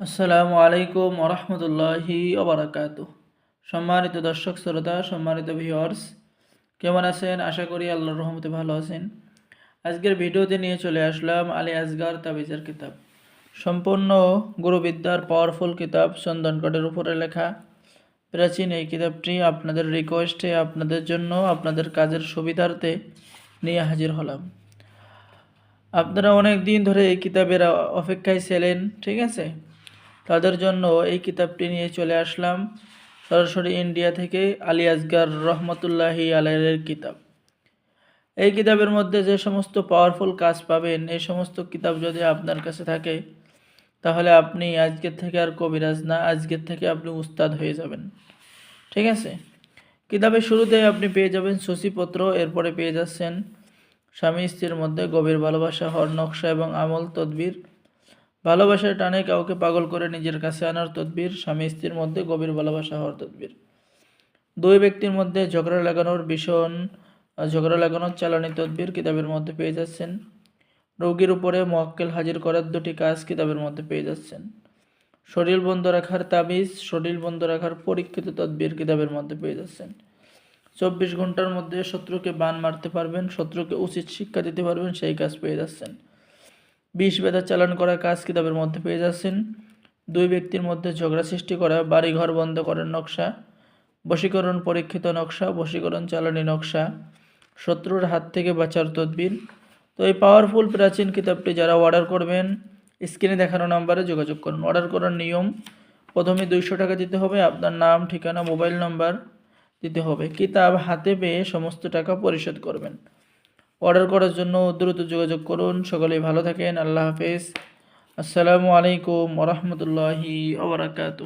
আসসালামু আলাইকুম ওরহমতুল্লাহি ওবরাকাতু সম্মানিত দর্শক, শ্রোতা, সম্মানিত ভিউয়ার্স কেমন আছেন? আশা করি আল্লাহর রহমতে ভালো আছেন। আজকের ভিডিওতে নিয়ে চলে আসলাম আলী আসগার তাবিজের কিতাব। সম্পূর্ণ গুরুবিদ্যার পাওয়ারফুল কিতাব চন্দনকটের উপরে লেখা। প্রাচীন এই কিতাবটি আপনাদের রিকোয়েস্টে আপনাদের জন্য, আপনাদের কাজের সুবিধার্থে নিয়ে হাজির হলাম। আপনারা অনেক দিন ধরে এই কিতাবের অপেক্ষায় ছিলেন, ঠিক আছে? তাদের জন্য এই কিতাবটি নিয়ে চলে আসলাম সরাসরি ইন্ডিয়া থেকে আলী আসগার রহমতুল্লাহি আলাইয়ের কিতাব। এই কিতাবের মধ্যে যে সমস্ত পাওয়ারফুল কাজ পাবেন, এই সমস্ত কিতাব যদি আপনার কাছে থাকে, তাহলে আপনি আজকের থেকে আর কবিরাজ না, আজকের থেকে আপনি উস্তাদ হয়ে যাবেন। ঠিক আছে? কিতাবের শুরুতে আপনি পেয়ে যাবেন সূচিপত্র, এরপরে পেয়ে যাচ্ছেন স্বামী স্ত্রীর মধ্যে গভীর ভালোবাসা, হর নকশা এবং আমল, তদবির। ভালোবাসার টানে কাউকে পাগল করে নিজের কাছে আনার তদবির, স্বামী স্ত্রীর মধ্যে গভীর ভালোবাসা হওয়ার তদবির। দুই ব্যক্তির মধ্যে ঝগড়া লাগানোর ভীষণ, ঝগড়া লাগানোর চালানি তদবির কিতাবের মধ্যে পেয়ে যাচ্ছেন। রোগীর উপরে মক্কেল হাজির করার দুটি কাজ কিতাবের মধ্যে পেয়ে যাচ্ছেন। শরীর বন্ধ রাখার তাবিজ, শরীর বন্ধ রাখার পরীক্ষিত তদবির কিতাবের মধ্যে পেয়ে যাচ্ছেন। চব্বিশ ঘণ্টার মধ্যে শত্রুকে বান মারতে পারবেন, শত্রুকে উচিত শিক্ষা দিতে পারবেন, সেই কাজ পেয়ে যাচ্ছেন। বিষ বেদা চালান করা কাজ কিতাবের মধ্যে পেয়ে যাচ্ছেন। দুই ব্যক্তির মধ্যে ঝগড়া সৃষ্টি করা বাড়ি ঘর বন্ধ করার নকশা, বশীকরণ পরীক্ষিত নকশা, বশীকরণ চালানি নকশা, শত্রুর হাত থেকে বাঁচার তদবির। তো এই পাওয়ারফুল প্রাচীন কিতাবটি যারা অর্ডার করবেন স্ক্রিনে দেখানো নাম্বারে যোগাযোগ করুন। অর্ডার করার নিয়ম, প্রথমে দুইশো টাকা দিতে হবে, আপনার নাম, ঠিকানা মোবাইল নাম্বার দিতে হবে। কিতাব হাতে পেয়ে সমস্ত টাকা পরিশোধ করবেন। অর্ডার করার জন্য দ্রুত যোগাযোগ করুন। সকলেই ভালো থাকেন। আল্লাহ হাফেজ। আসসালামু আলাইকুম ওরহমতুল্লাহি ওবরাকাতু